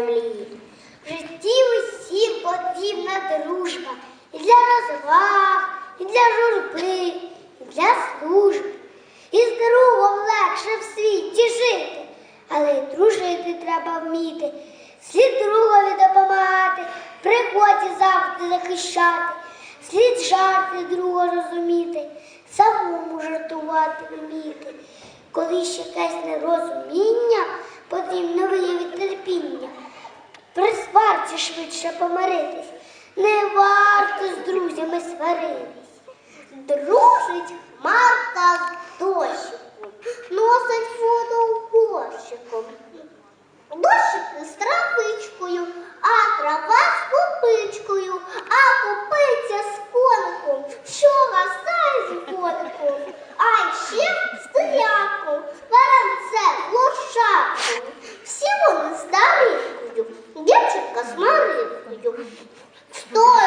землі. В житті усім потрібна дружба і для розваг, і для журби, і для служб. І з другом легше в світі жити, але й дружити треба вміти. Слід другові допомагати, в пригоді завжди захищати, слід жарти друга розуміти, самому жартувати вміти. Коли ще якесь нерозуміння, потрібно. При швидше помиритись, не варто з друзями сваритись. Дружить Марта з дощиком, носить воду горщиком. Дощик з травичкою, а трава з купичкою, а купиця з коником, що гасає з коником, Что?